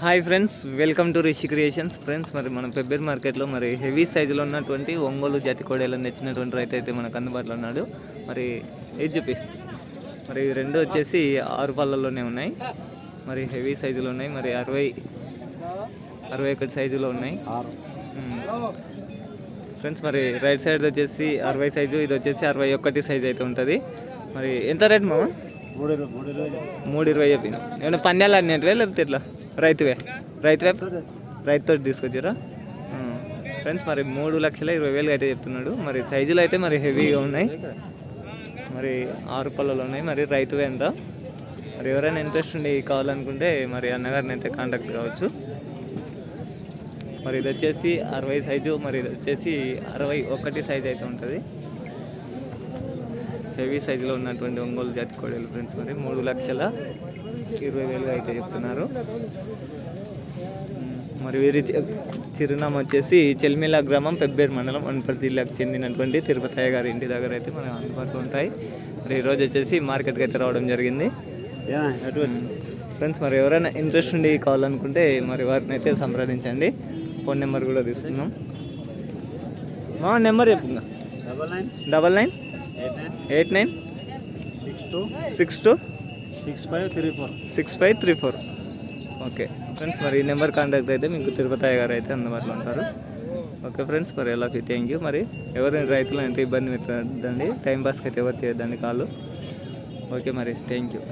Hi friends welcome to Rishi creations. Friends మరి మన పెబ్బేర్ మార్కెట్లో మరి హెవీ సైజులో ఉన్నటువంటి ఒంగోలు జాతి కోడేలను తెచ్చినటువంటి రైతు అయితే మనకు అందుబాటులో ఉన్నాడు. మరి ఏది చెప్పి? మరి రెండు వచ్చేసి ఆరు పళ్ళల్లోనే ఉన్నాయి. మరి హెవీ సైజులో ఉన్నాయి. మరి అరవై అరవై ఒకటి సైజులో ఉన్నాయి. ఫ్రెండ్స్ మరి రైట్ సైడ్ వచ్చేసి అరవై సైజు ఇది వచ్చేసి అరవై ఒకటి సైజు అయితే ఉంటుంది. మరి ఎంత రేట్ మామ? మూడు ఇరవై- మూడు చెప్పిన. ఏమైనా పందాలు అన్నట్టువే లేకపోతే ఎట్లా? రైతువే. రైతువే? రైతుతో తీసుకొచ్చారా? ఫ్రెండ్స్ మరి మూడు లక్షల ఇరవై వేలు అయితే చెప్తున్నాడు. మరి సైజులు అయితే మరి హెవీగా ఉన్నాయి. మరి ఆరు పళ్ళలు ఉన్నాయి. మరి రైతువే ఎంత మరి ఎవరైనా ఇంట్రెస్ట్ ఉండి కావాలనుకుంటే మరి అన్నగారిని అయితే కాంటాక్ట్ కావచ్చు. మరి ఇది వచ్చేసి అరవై సైజు మరి ఇది వచ్చేసి అరవై ఒకటి సైజు అయితే ఉంటుంది. హెవీ సైజులో ఉన్నటువంటి ఒంగోలు జాతి కోడలు ఫ్రెండ్స్ మరి మూడు లక్షల ఇరవై వేలు అయితే చెప్తున్నారు. మరి వీరి చి- చిరునామా వచ్చేసి చెల్మిల గ్రామం పెబ్బేరు మండలం వనపర్తి జిల్లాకు చెందినటువంటి తిరుపతయ్య గారి ఇంటి దగ్గర అయితే మనకు అందుబాటులో ఉంటాయి. మరి ఈరోజు వచ్చేసి మార్కెట్కి అయితే రావడం జరిగింది. ఫ్రెండ్స్ మరి ఎవరైనా ఇంట్రెస్ట్ ఉండి కావాలనుకుంటే మరి వారిని అయితే సంప్రదించండి. ఫోన్ నెంబర్ కూడా తీసుకుందాం. మా నెంబర్ చెప్పు double nine. Double nine. Eight nine? Eight nine six two? Six two six five three four. Six five three four okay. Friends మరి ఈ నెంబర్ కాంటాక్ట్ అయితే మీకు తిరుపతి గారు అయితే అందుబాటులో ఉంటారు. ఓకే ఫ్రెండ్స్ మరి ఎలా థ్యాంక్ యూ. మరి ఎవరైనా రైతులు ఎంత ఇబ్బంది పెట్టండి టైం పాస్కి అయితే ఎవరు చేయొద్దండి కాళ్ళు ఓకే మరి థ్యాంక్ యూ.